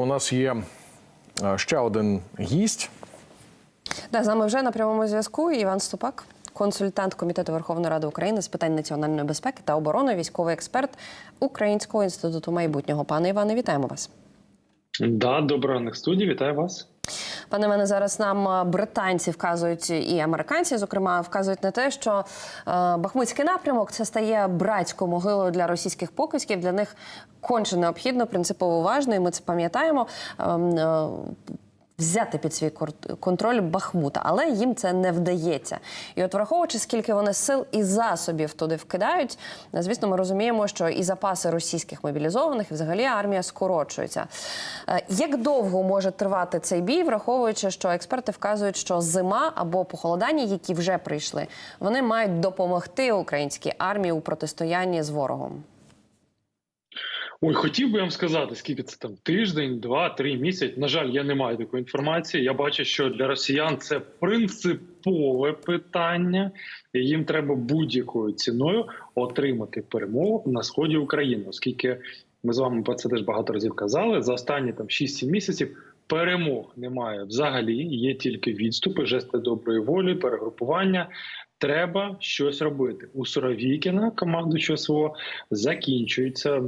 У нас є е, ще один гість. Да, з нами вже на прямому зв'язку Іван Ступак, консультант Комітету Верховної Ради України з питань національної безпеки та оборони, військовий експерт Українського інституту майбутнього. Пане Іване, вітаємо вас. Да, доброго студії, вітаю вас. Пане мене зараз нам британці вказують і американці, зокрема, вказують на те, що е, Бахмутський напрямок це стає братською могилою для російських покидьків. Для них конче необхідно, принципово важно, і ми це пам'ятаємо. Взяти під свій контроль Бахмута, але їм це не вдається. І от враховуючи, скільки вони сил і засобів туди вкидають, звісно, ми розуміємо, що і запаси російських мобілізованих, і взагалі армія скорочується. Е, Як довго може тривати цей бій, враховуючи, що експерти вказують, що зима або похолодання, які вже прийшли, вони мають допомогти українській армії у протистоянні з ворогом. Ой, хотів би вам сказати, скільки це там тиждень, два, три місяць. На жаль, я не маю такої інформації. Я бачу, що для росіян це принципове питання, і їм треба будь-якою ціною отримати перемогу на сході України, оскільки ми з вами про це теж багато разів казали. За останні там 6-7 місяців перемог немає взагалі. Є тільки відступи, жести доброї волі, перегрупування. Треба щось робити. У Суровікіна, командуючого СВО, закінчується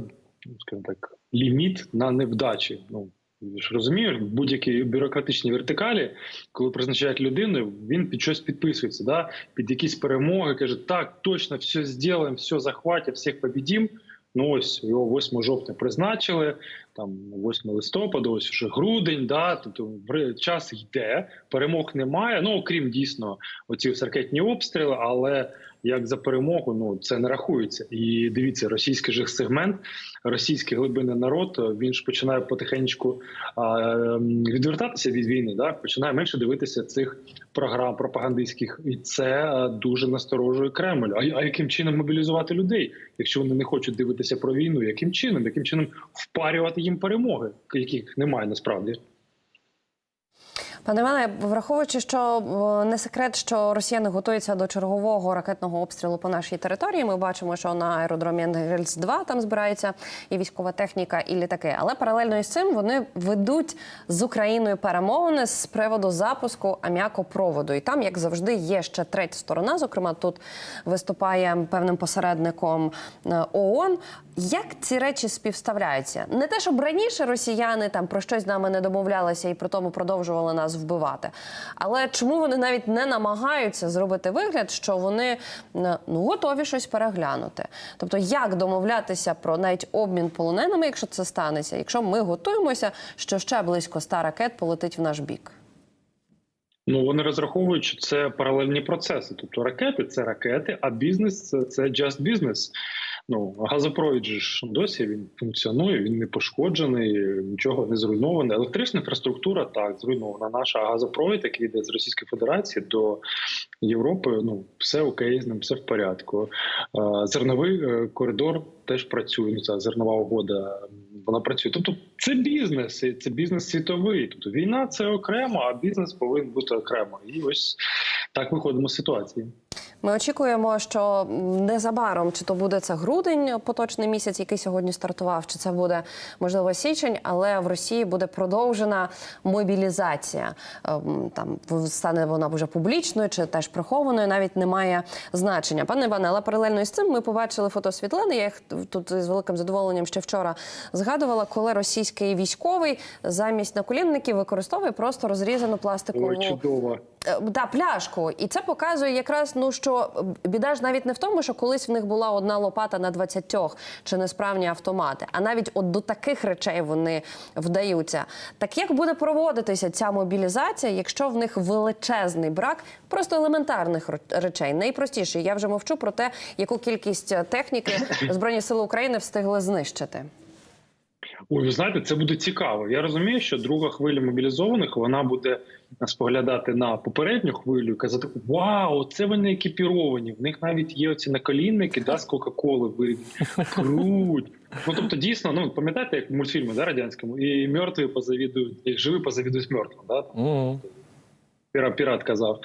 скажімо так, ліміт на невдачі. Ну ж розумієш, в будь-якій бюрократичній вертикалі, коли призначають людину, він під щось підписується, да? під якісь перемоги, каже, так, точно, все зробимо, все захватимо, всіх побідім. Ну ось його 8 жовтня призначили, там 8 листопада, ось вже грудень, да, тобто час йде, перемог немає. Ну окрім дійсно оці ракетні обстріли, але як за перемогу, ну це не рахується. І дивіться, російський же сегмент, російський глибинний народ, він ж починає потихеньку ем, відвертатися від війни, да починає менше дивитися цих програм пропагандистських, і це е, дуже насторожує Кремль. А, а яким чином мобілізувати людей, якщо вони не хочуть дивитися про війну? Яким чином? Яким чином впарювати їм перемоги, яких немає насправді? Пане Іване, враховуючи, що не секрет, що росіяни готуються до чергового ракетного обстрілу по нашій території. Ми бачимо, що на аеродромі Енгельс 2 там збирається і військова техніка, і літаки. Але паралельно із цим вони ведуть з Україною перемовини з приводу запуску аміакопроводу. І там, як завжди, є ще третя сторона. Зокрема, тут виступає певним посередником е, ООН. Як ці речі співставляються? Не те, щоб раніше росіяни там про щось з нами не домовлялися і при тому продовжували нас вбивати. Але чому вони навіть не намагаються зробити вигляд, що вони е, ну готові щось переглянути? Тобто, як домовлятися про навіть обмін полоненими, якщо це станеться, якщо ми готуємося, що ще близько 100 ракет полетить в наш бік? Ну вони розраховують, що це паралельні процеси. Тобто ракети це ракети, а бізнес це, це just business. Ну газопровід ж досі він функціонує, він не пошкоджений, нічого не зруйноване. Електрична інфраструктура так зруйнована. Наша газопровід, який йде з Російської Федерації до Європи. Ну все окей, з ним все в порядку. Зерновий е, коридор теж працює. Ну ця зернова угода вона працює. Тобто це бізнес, і це бізнес світовий. Тобто війна це окремо, а бізнес повинен бути окремо. І ось так виходимо з ситуації. Ми очікуємо, що незабаром чи то буде це грудень, поточний місяць, який сьогодні стартував, чи це буде можливо січень, але в Росії буде продовжена мобілізація. Ем, Там стане вона вже публічною чи теж прихованою, навіть немає значення. Пане Іване, але паралельно із цим ми побачили фотосвітлини. Я їх тут з великим задоволенням ще вчора згадувала, коли російський військовий замість наколінників використовує просто розрізану пластикову Ой, чудово. Е, Да, пляшку, і це показує якраз ну що біда ж навіть не в тому, що колись в них була одна лопата на 20 чи несправні автомати, а навіть от до таких речей вони вдаються. Так як буде проводитися ця мобілізація, якщо в них величезний брак просто елементарних речей, найпростіший. Я вже мовчу про те, яку кількість техніки збройні сили України встигли знищити. Ой, ви знаєте, це буде цікаво. Я розумію, що друга хвиля мобілізованих вона буде споглядати на попередню хвилю і казати: Вау, це вони екіпіровані! В них навіть є оці наколінники, да, з Кока-Коли вирізані. Круть. Ну тобто, дійсно, ну пам'ятаєте, як в мультфільмі да, радянському, і мертві позавідують, і живі позавідують мертвим. Да? Пірат, пірат казав.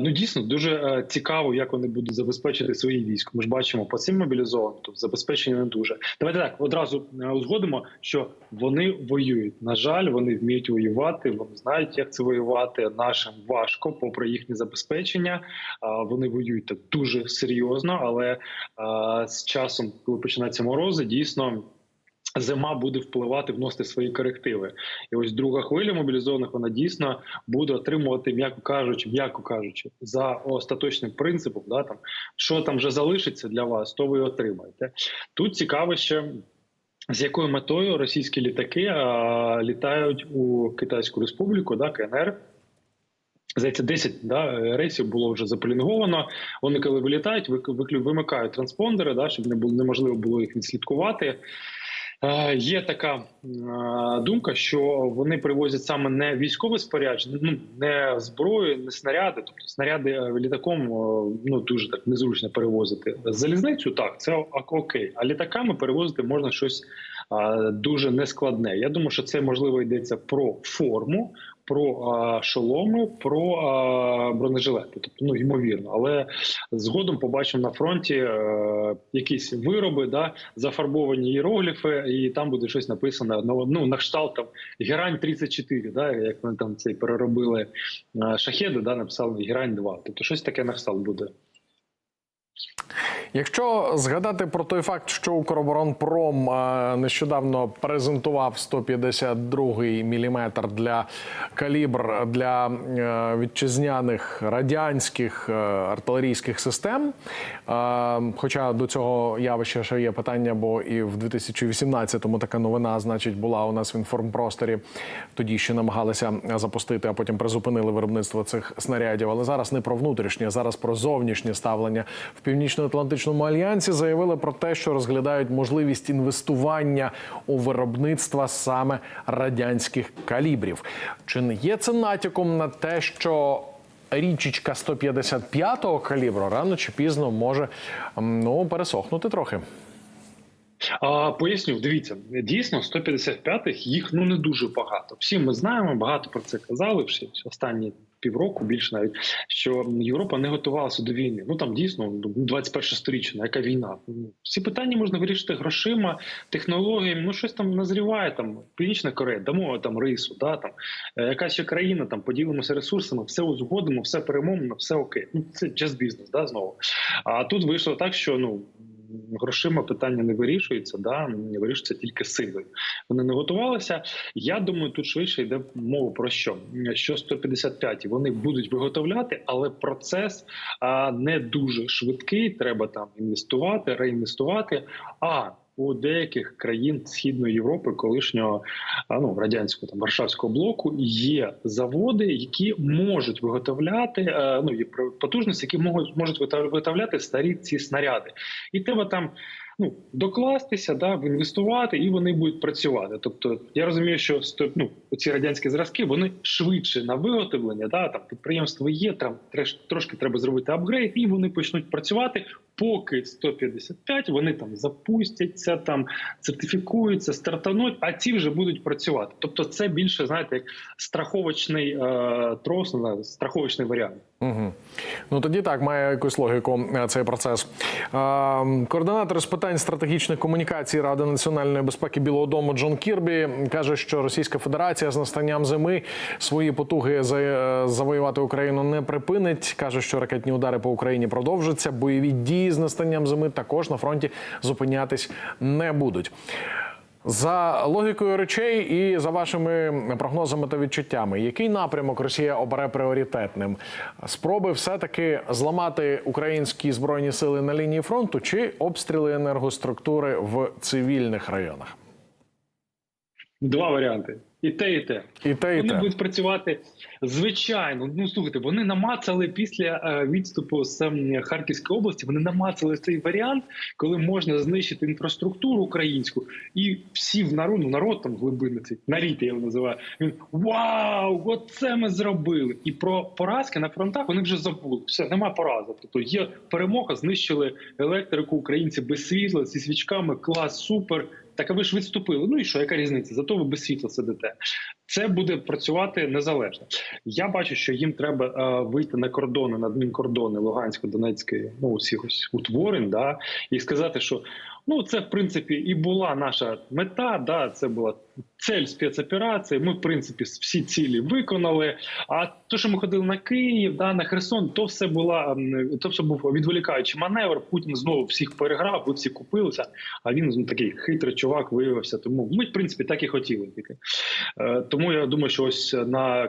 Ну дійсно дуже е, цікаво, як вони будуть забезпечити свої військо. Ми ж бачимо по цим мобілізованим, тобто забезпечення не дуже. Давайте так одразу е, узгодимо, що вони воюють. На жаль, вони вміють воювати. Вони знають, як це воювати. Нашим важко, попри їхнє забезпечення. Вони воюють так дуже серйозно, але з часом, коли починаються морози, дійсно. Зима буде впливати, вносити свої корективи, і ось друга хвиля мобілізованих вона дійсно буде отримувати, м'яко кажучи, м'яко кажучи, за остаточним принципом. Да там що там вже залишиться для вас, то ви отримаєте. Тут цікаво ще. З якою метою російські літаки а, літають у Китайську Республіку, да, КНР, Здається, 10 да, рейсів було вже заполінговано. Вони коли вилітають, вимикають транспондери, да, щоб не було неможливо було їх відслідкувати. Е, є така е, думка, що вони привозять саме не військове спорядження, ну не зброю, не снаряди. Тобто снаряди е, літаком ну дуже так незручно перевозити. Залізницю так, це окей. А літаками перевозити можна щось дуже нескладне. Я думаю, що це можливо йдеться про форму, про е, шоломи, про е, бронежилети. Тобто, ну ймовірно, але згодом побачимо на фронті е, якісь вироби, да, зафарбовані іерогліфи, і там буде щось написано ну, ну на кшталт там Герань 34, да, як вони там цей переробили е, шахеди, да, написали Герань 2. Тобто щось таке на кшталт буде. Якщо згадати про той факт, що Укроборонпром е, нещодавно презентував 152-й міліметр для калібр для е, вітчизняних радянських е, артилерійських систем. Хоча до цього явища ще є питання, бо і в 2018-му така новина, значить, була у нас в інформпросторі. Тоді ще намагалися запустити, а потім призупинили виробництво цих снарядів. Але зараз не про внутрішнє, зараз про зовнішнє ставлення в північно-атлантичному альянсі. Заявили про те, що розглядають можливість інвестування у виробництво саме радянських калібрів. Чи не є це натяком на те, що річечка 155-го калібру рано чи пізно може ну пересохнути трохи? А поясню, дивіться, дійсно 155-х їх ну не дуже багато. Всі ми знаємо, багато про це казали вже останні півроку, більше навіть що Європа не готувалася до війни. Ну там дійсно 21 сторіччя, ну, яка війна. Ну, Всі питання можна вирішити грошима, технологіями. Ну щось там назріває. Там Північна Корея, дамо там рису, да там е, якась ще країна, там поділимося ресурсами, все узгодимо, все перемовимо, все окей. Ну це just бізнес, да знову. А тут вийшло так, що ну грошима питання не вирішується, да не вирішується тільки силою. Вони не готувалися. Я думаю, тут швидше йде мова про що? Що 155 вони будуть виготовляти, але процес а, не дуже швидкий. Треба там інвестувати, реінвестувати. А у деяких країн Східної Європи, колишнього ну радянського там Варшавського блоку, є заводи, які можуть виготовляти е, ну є потужності, які можуть можуть виготовляти старі ці снаряди, і треба там. Ну, докластися, да, інвестувати, і вони будуть працювати. Тобто, я розумію, що ну, ці радянські зразки вони швидше на виготовлення. Да, там підприємство є, там трошки треба зробити апгрейд, і вони почнуть працювати. Поки 155, вони там запустяться, там сертифікуються, стартануть, а ці вже будуть працювати. Тобто, це більше знаєте, як страховочний е, трос, страховочний варіант. Угу. Ну тоді так має якусь логіку е, цей процес. Е, координатор з питань стратегічних комунікацій Ради національної безпеки Білого Дому Джон Кірбі каже, що Російська Федерація з настанням зими свої потуги за- завоювати Україну не припинить. каже, що ракетні удари по Україні продовжаться. Бойові дії з настанням зими також на фронті зупинятись не будуть. За логікою речей і за вашими прогнозами та відчуттями, який напрямок Росія обере пріоритетним? Спроби все-таки зламати українські збройні сили на лінії фронту чи обстріли енергоструктури в цивільних районах? Два варіанти: і те, і те. І те, і Вони те. будуть працювати звичайно. Ну слухайте, вони намацали після е, відступу з ем, Харківської області. Вони намацали цей варіант, коли можна знищити інфраструктуру українську, і всі в народ, ну, народ там глибинний цей нарід, я його називаю. Він вау! Оце ми зробили! І про поразки на фронтах вони вже забули. Все, нема поразок. Тобто є перемога, знищили електрику українці без світла зі свічками. Клас, супер. Так а ви ж відступили. Ну і що, яка різниця? Зато ви без світла сидите. Це буде працювати незалежно. Я бачу, що їм треба е, вийти на кордони, на адмінкордони Луганської, Донецької, ну усіх ось утворень, да, і сказати, що ну це в принципі і була наша мета. Да, це була цель спецоперації. Ми, в принципі, всі цілі виконали. А то, що ми ходили на Київ, да, на Херсон, то все була то все був відволікаючий маневр. Путін знову всіх переграв, ви всі купилися. А він ну, такий хитрий чувак виявився. Тому ми, в принципі, так і хотіли тільки. Е, Тому я думаю, що ось на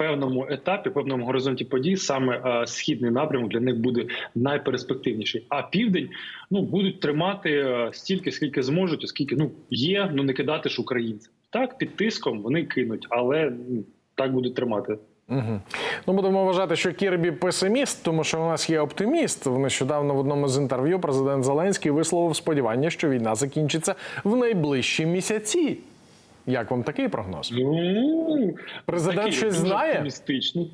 певному етапі, певному горизонті подій, саме е, східний напрямок для них буде найперспективніший. А південь ну будуть тримати е, стільки, скільки зможуть, оскільки ну є, ну не кидати ж українців. Так, під тиском вони кинуть, але ну, так будуть тримати. Угу. Ну, будемо вважати, що Кірбі песиміст, тому що у нас є оптиміст. Нещодавно в одному з інтерв'ю президент Зеленський висловив сподівання, що війна закінчиться в найближчі місяці. Як вам такий прогноз? Ну Президент такий щось знає? оптимістичний.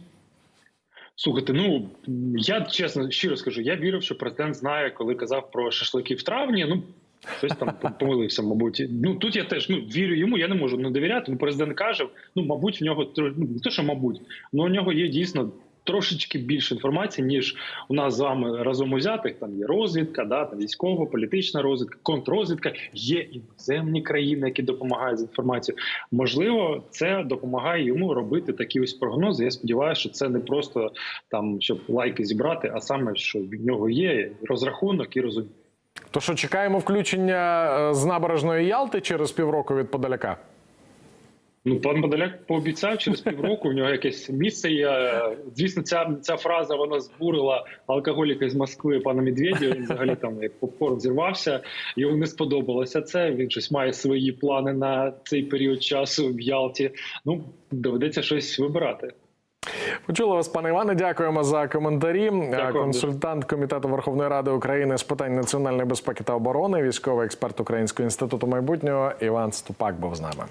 Слухайте, ну я чесно щиро скажу, я вірив, що президент знає, коли казав про шашлики в травні. Ну хтось там помилився, мабуть. Ну тут я теж ну вірю йому. Я не можу не довіряти. Ну, президент каже, ну мабуть, в нього ну, не те, що мабуть, але у нього є дійсно. Трошечки більше інформації, ніж у нас з вами разом узятих. Там є розвідка, да, там військова, політична розвідка, контррозвідка. Є іноземні країни, які допомагають з інформацією. Можливо, це допомагає йому робити такі ось прогнози. Я сподіваюся, що це не просто там, щоб лайки зібрати, а саме, що в нього є розрахунок і розуміння. То що чекаємо включення е, з набережної Ялти через півроку від Подоляка? Ну, пан Подоляк пообіцяв через півроку. У нього якесь місце є. Звісно, ця ця фраза вона збурила алкоголіка з Москви пана Медведєва. Він взагалі там як попкорн зірвався. Йому не сподобалося це. Він щось має свої плани на цей період часу в Ялті. Ну доведеться щось вибирати. Почули вас, пане Іване. Дякуємо за коментарі. Дякую. Консультант комітету Верховної Ради України з питань національної безпеки та оборони, військовий експерт Українського інституту майбутнього Іван Ступак був з нами.